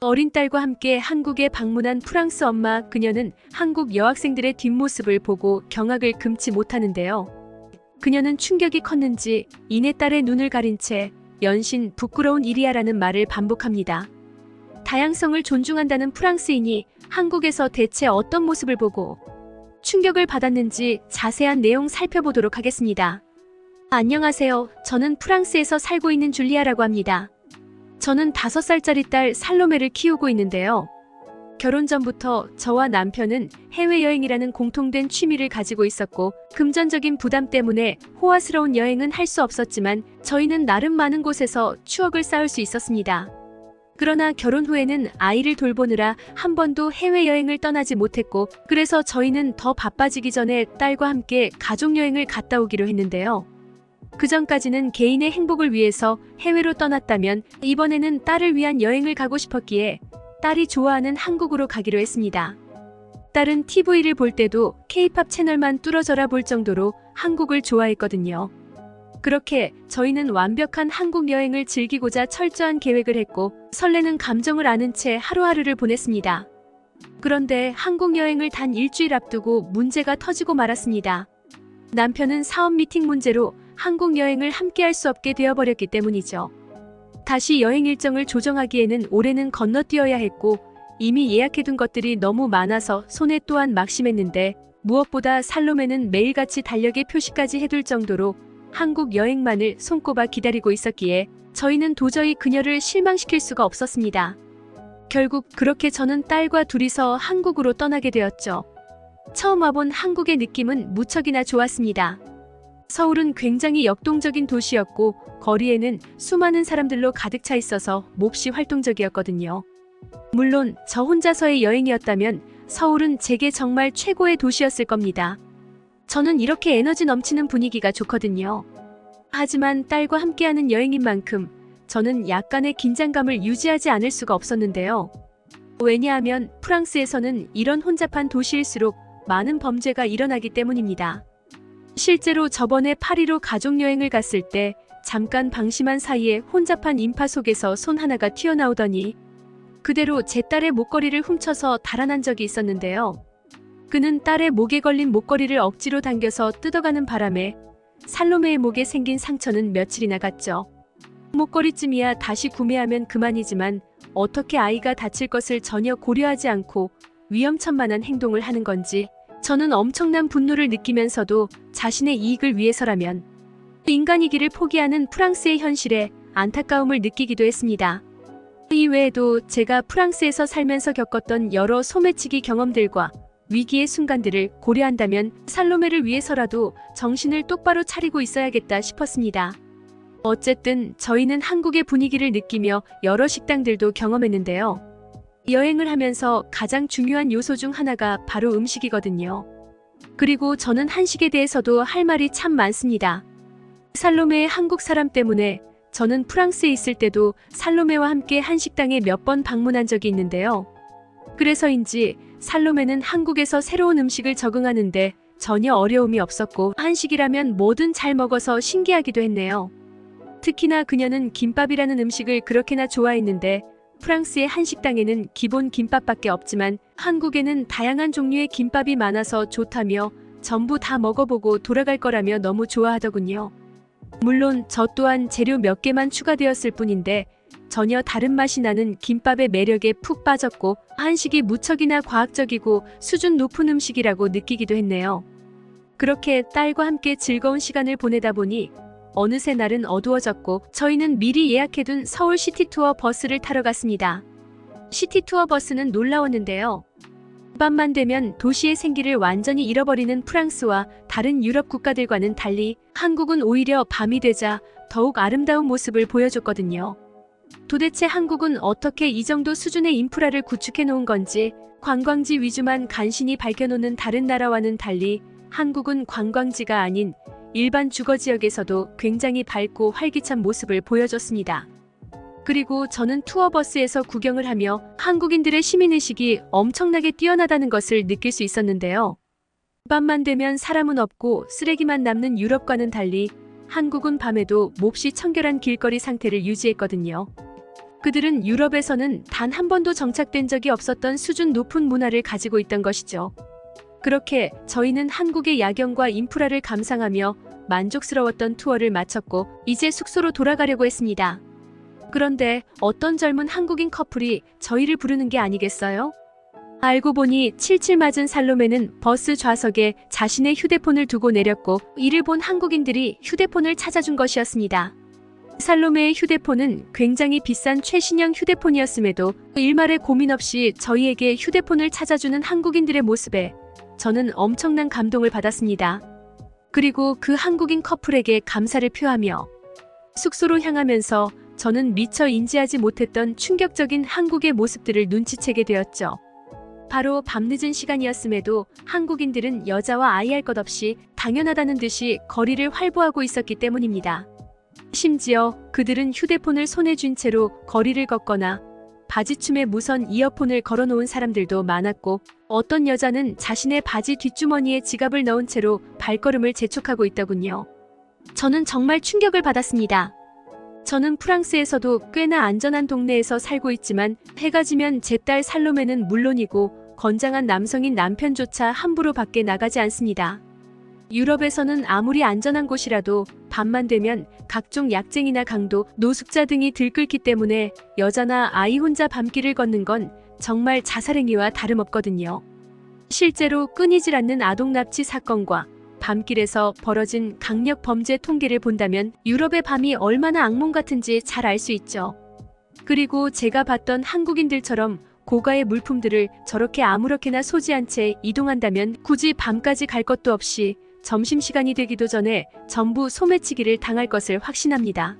어린 딸과 함께 한국에 방문한 프랑스 엄마 그녀는 한국 여학생들의 뒷모습을 보고 경악을 금치 못하는데요. 그녀는 충격이 컸는지 이내 딸의 눈을 가린 채 연신 부끄러운 일이야라는 말을 반복합니다. 다양성을 존중한다는 프랑스인이 한국에서 대체 어떤 모습을 보고 충격을 받았는지 자세한 내용 살펴보도록 하겠습니다. 안녕하세요. 저는 프랑스에서 살고 있는 줄리아라고 합니다. 저는 다섯 살짜리 딸 살로메를 키우고 있는데요. 결혼 전부터 저와 남편은 해외여행이라는 공통된 취미를 가지고 있었고, 금전적인 부담 때문에 호화스러운 여행은 할 수 없었지만, 저희는 나름 많은 곳에서 추억을 쌓을 수 있었습니다. 그러나 결혼 후에는 아이를 돌보느라 한 번도 해외여행을 떠나지 못했고, 그래서 저희는 더 바빠지기 전에 딸과 함께 가족여행을 갔다 오기로 했는데요. 그 전까지는 개인의 행복을 위해서 해외로 떠났다면 이번에는 딸을 위한 여행을 가고 싶었기에 딸이 좋아하는 한국으로 가기로 했습니다. 딸은 TV를 볼 때도 K-팝 채널만 뚫어져라 볼 정도로 한국을 좋아했거든요. 그렇게 저희는 완벽한 한국 여행을 즐기고자 철저한 계획을 했고 설레는 감정을 아는 채 하루하루를 보냈습니다. 그런데 한국 여행을 단 일주일 앞두고 문제가 터지고 말았습니다. 남편은 사업 미팅 문제로 한국 여행을 함께 할 수 없게 되어버렸기 때문이죠. 다시 여행 일정을 조정하기에는 올해는 건너뛰어야 했고 이미 예약해둔 것들이 너무 많아서 손에 또한 막심했는데 무엇보다 살로메는 매일같이 달력에 표시까지 해둘 정도로 한국 여행만을 손꼽아 기다리고 있었기에 저희는 도저히 그녀를 실망시킬 수가 없었습니다. 결국 그렇게 저는 딸과 둘이서 한국으로 떠나게 되었죠. 처음 와본 한국의 느낌은 무척이나 좋았습니다. 서울은 굉장히 역동적인 도시였고 거리에는 수많은 사람들로 가득 차 있어서 몹시 활동적이었거든요. 물론 저 혼자서의 여행이었다면 서울은 제게 정말 최고의 도시였을 겁니다. 저는 이렇게 에너지 넘치는 분위기가 좋거든요. 하지만 딸과 함께하는 여행인 만큼 저는 약간의 긴장감을 유지하지 않을 수가 없었는데요. 왜냐하면 프랑스에서는 이런 혼잡한 도시일수록 많은 범죄가 일어나기 때문입니다. 실제로 저번에 파리로 가족여행을 갔을 때 잠깐 방심한 사이에 혼잡한 인파 속에서 손 하나가 튀어나오더니 그대로 제 딸의 목걸이를 훔쳐서 달아난 적이 있었는데요. 그는 딸의 목에 걸린 목걸이를 억지로 당겨서 뜯어가는 바람에 살로메의 목에 생긴 상처는 며칠이나 갔죠. 목걸이쯤이야 다시 구매하면 그만이지만 어떻게 아이가 다칠 것을 전혀 고려하지 않고 위험천만한 행동을 하는 건지 저는 엄청난 분노를 느끼면서도 자신의 이익을 위해서라면 인간이기를 포기하는 프랑스의 현실에 안타까움을 느끼기도 했습니다. 이 외에도 제가 프랑스에서 살면서 겪었던 여러 소매치기 경험들과 위기의 순간들을 고려한다면 살로메를 위해서라도 정신을 똑바로 차리고 있어야겠다 싶었습니다. 어쨌든 저희는 한국의 분위기를 느끼며 여러 식당들도 경험했는데요. 여행을 하면서 가장 중요한 요소 중 하나가 바로 음식이거든요. 그리고 저는 한식에 대해서도 할 말이 참 많습니다. 살로메의 한국 사람 때문에 저는 프랑스에 있을 때도 살로메와 함께 한식당에 몇 번 방문한 적이 있는데요. 그래서인지 살로메는 한국에서 새로운 음식을 적응하는데 전혀 어려움이 없었고 한식이라면 뭐든 잘 먹어서 신기하기도 했네요. 특히나 그녀는 김밥이라는 음식을 그렇게나 좋아했는데 프랑스의 한식당에는 기본 김밥밖에 없지만 한국에는 다양한 종류의 김밥이 많아서 좋다며 전부 다 먹어보고 돌아갈 거라며 너무 좋아하더군요. 물론 저 또한 재료 몇 개만 추가되었을 뿐인데 전혀 다른 맛이 나는 김밥의 매력에 푹 빠졌고 한식이 무척이나 과학적이고 수준 높은 음식이라고 느끼기도 했네요. 그렇게 딸과 함께 즐거운 시간을 보내다 보니 어느새 날은 어두워졌고 저희는 미리 예약해둔 서울 시티투어 버스를 타러 갔습니다. 시티투어 버스는 놀라웠는데요. 밤만 되면 도시의 생기를 완전히 잃어버리는 프랑스와 다른 유럽 국가들과는 달리 한국은 오히려 밤이 되자 더욱 아름다운 모습을 보여줬거든요. 도대체 한국은 어떻게 이 정도 수준의 인프라를 구축해 놓은 건지 관광지 위주만 간신히 밝혀놓는 다른 나라와는 달리 한국은 관광지가 아닌 일반 주거 지역에서도 굉장히 밝고 활기찬 모습을 보여줬습니다. 그리고 저는 투어버스에서 구경을 하며 한국인들의 시민의식이 엄청나게 뛰어나다는 것을 느낄 수 있었는데요. 밤만 되면 사람은 없고 쓰레기만 남는 유럽과는 달리 한국은 밤에도 몹시 청결한 길거리 상태를 유지했거든요. 그들은 유럽에서는 단 한 번도 정착된 적이 없었던 수준 높은 문화를 가지고 있던 것이죠. 그렇게 저희는 한국의 야경과 인프라를 감상하며 만족스러웠던 투어를 마쳤고 이제 숙소로 돌아가려고 했습니다. 그런데 어떤 젊은 한국인 커플이 저희를 부르는 게 아니겠어요? 알고 보니 칠칠 맞은 살로메는 버스 좌석에 자신의 휴대폰을 두고 내렸고 이를 본 한국인들이 휴대폰을 찾아준 것이었습니다. 살로메의 휴대폰은 굉장히 비싼 최신형 휴대폰이었음에도 일말의 고민 없이 저희에게 휴대폰을 찾아주는 한국인들의 모습에 저는 엄청난 감동을 받았습니다. 그리고 그 한국인 커플에게 감사를 표하며 숙소로 향하면서 저는 미처 인지하지 못했던 충격적인 한국의 모습들을 눈치채게 되었죠. 바로 밤늦은 시간이었음에도 한국인들은 여자와 아이 할 것 없이 당연하다는 듯이 거리를 활보하고 있었기 때문입니다. 심지어 그들은 휴대폰을 손에 쥔 채로 거리를 걷거나 바지춤에 무선 이어폰을 걸어놓은 사람들도 많았고 어떤 여자는 자신의 바지 뒷주머니에 지갑을 넣은 채로 발걸음을 재촉하고 있더군요. 저는 정말 충격을 받았습니다. 저는 프랑스에서도 꽤나 안전한 동네에서 살고 있지만 해가 지면 제 딸 살로메는 물론이고 건장한 남성인 남편조차 함부로 밖에 나가지 않습니다. 유럽에서는 아무리 안전한 곳이라도 밤만 되면 각종 약쟁이나 강도, 노숙자 등이 들끓기 때문에 여자나 아이 혼자 밤길을 걷는 건 정말 자살행위와 다름없거든요. 실제로 끊이질 않는 아동 납치 사건과 밤길에서 벌어진 강력 범죄 통계를 본다면 유럽의 밤이 얼마나 악몽 같은지 잘 알 수 있죠. 그리고 제가 봤던 한국인들처럼 고가의 물품들을 저렇게 아무렇게나 소지한 채 이동한다면 굳이 밤까지 갈 것도 없이 점심시간이 되기도 전에 전부 소매치기를 당할 것을 확신합니다.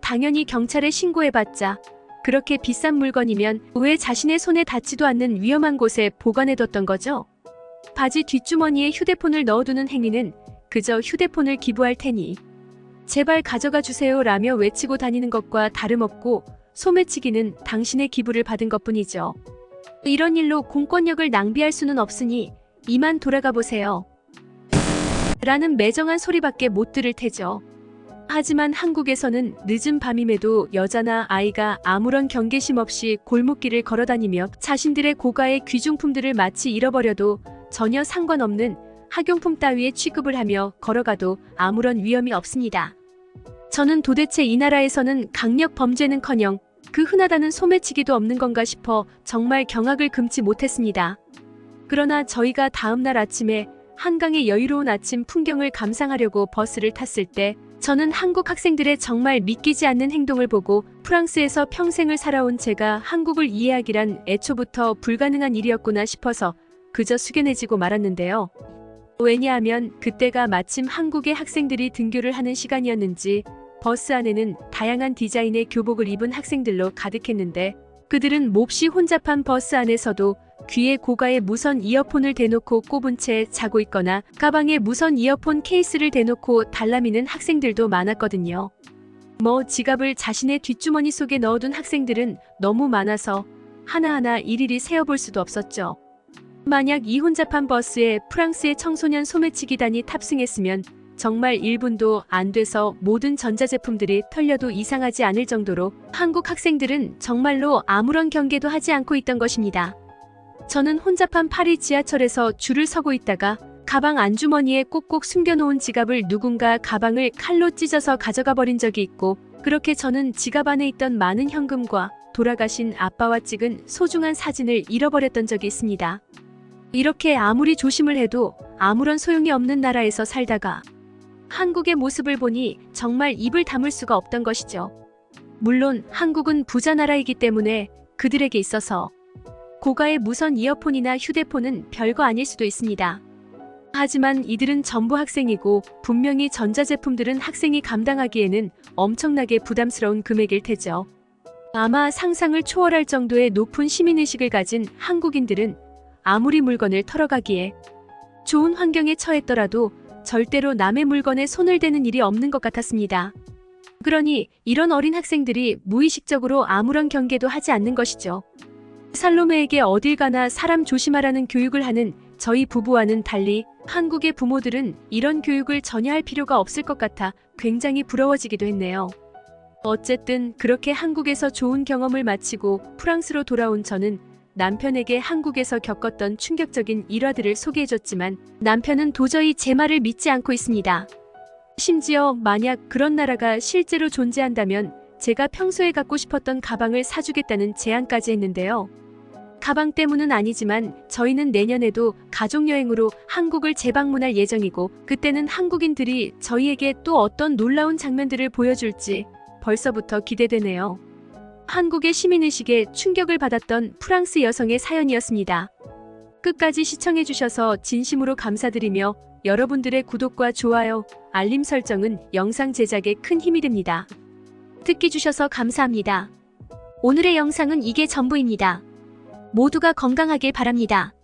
당연히 경찰에 신고해봤자 그렇게 비싼 물건이면 왜 자신의 손에 닿지도 않는 위험한 곳에 보관해뒀던 거죠? 바지 뒷주머니에 휴대폰을 넣어두는 행위는 그저 휴대폰을 기부할 테니 제발 가져가 주세요 라며 외치고 다니는 것과 다름없고 소매치기는 당신의 기부를 받은 것뿐이죠. 이런 일로 공권력을 낭비할 수는 없으니 이만 돌아가 보세요. 라는 매정한 소리밖에 못 들을 테죠. 하지만 한국에서는 늦은 밤임에도 여자나 아이가 아무런 경계심 없이 골목길을 걸어다니며 자신들의 고가의 귀중품들을 마치 잃어버려도 전혀 상관없는 학용품 따위에 취급을 하며 걸어가도 아무런 위험이 없습니다. 저는 도대체 이 나라에서는 강력 범죄는커녕 그 흔하다는 소매치기도 없는 건가 싶어 정말 경악을 금치 못했습니다. 그러나 저희가 다음 날 아침에 한강의 여유로운 아침 풍경을 감상하려고 버스를 탔을 때 저는 한국 학생들의 정말 믿기지 않는 행동을 보고 프랑스에서 평생을 살아온 제가 한국을 이해하기란 애초부터 불가능한 일이었구나 싶어서 그저 숙연해지고 말았는데요. 왜냐하면 그때가 마침 한국의 학생들이 등교를 하는 시간이었는지 버스 안에는 다양한 디자인의 교복을 입은 학생들로 가득했는데 그들은 몹시 혼잡한 버스 안에서도 귀에 고가의 무선 이어폰을 대놓고 꼽은 채 자고 있거나 가방에 무선 이어폰 케이스를 대놓고 달라미는 학생들도 많았거든요. 뭐 지갑을 자신의 뒷주머니 속에 넣어둔 학생들은 너무 많아서 하나하나 일일이 세어볼 수도 없었죠. 만약 이 혼잡한 버스에 프랑스의 청소년 소매치기단이 탑승했으면 정말 1분도 안 돼서 모든 전자제품들이 털려도 이상하지 않을 정도로 한국 학생들은 정말로 아무런 경계도 하지 않고 있던 것입니다. 저는 혼잡한 파리 지하철에서 줄을 서고 있다가 가방 안주머니에 꼭꼭 숨겨놓은 지갑을 누군가 가방을 칼로 찢어서 가져가 버린 적이 있고 그렇게 저는 지갑 안에 있던 많은 현금과 돌아가신 아빠와 찍은 소중한 사진을 잃어버렸던 적이 있습니다. 이렇게 아무리 조심을 해도 아무런 소용이 없는 나라에서 살다가 한국의 모습을 보니 정말 입을 다물 수가 없던 것이죠. 물론 한국은 부자 나라이기 때문에 그들에게 있어서 고가의 무선 이어폰이나 휴대폰은 별거 아닐 수도 있습니다. 하지만 이들은 전부 학생이고 분명히 전자제품들은 학생이 감당하기에는 엄청나게 부담스러운 금액일 테죠. 아마 상상을 초월할 정도의 높은 시민의식을 가진 한국인들은 아무리 물건을 털어가기에 좋은 환경에 처했더라도 절대로 남의 물건에 손을 대는 일이 없는 것 같았습니다. 그러니 이런 어린 학생들이 무의식적으로 아무런 경계도 하지 않는 것이죠. 살로메에게 어딜 가나 사람 조심하라는 교육을 하는 저희 부부와는 달리 한국의 부모들은 이런 교육을 전혀 할 필요가 없을 것 같아 굉장히 부러워지기도 했네요. 어쨌든 그렇게 한국에서 좋은 경험을 마치고 프랑스로 돌아온 저는 남편에게 한국에서 겪었던 충격적인 일화들을 소개해줬지만 남편은 도저히 제 말을 믿지 않고 있습니다. 심지어 만약 그런 나라가 실제로 존재한다면 제가 평소에 갖고 싶었던 가방을 사주겠다는 제안까지 했는데요. 가방 때문은 아니지만 저희는 내년에도 가족여행으로 한국을 재방문할 예정이고 그때는 한국인들이 저희에게 또 어떤 놀라운 장면들을 보여줄지 벌써부터 기대되네요. 한국의 시민의식에 충격을 받았던 프랑스 여성의 사연이었습니다. 끝까지 시청해주셔서 진심으로 감사드리며 여러분들의 구독과 좋아요, 알림 설정은 영상 제작에 큰 힘이 됩니다. 듣기 주셔서 감사합니다. 오늘의 영상은 이게 전부입니다. 모두가 건강하길 바랍니다.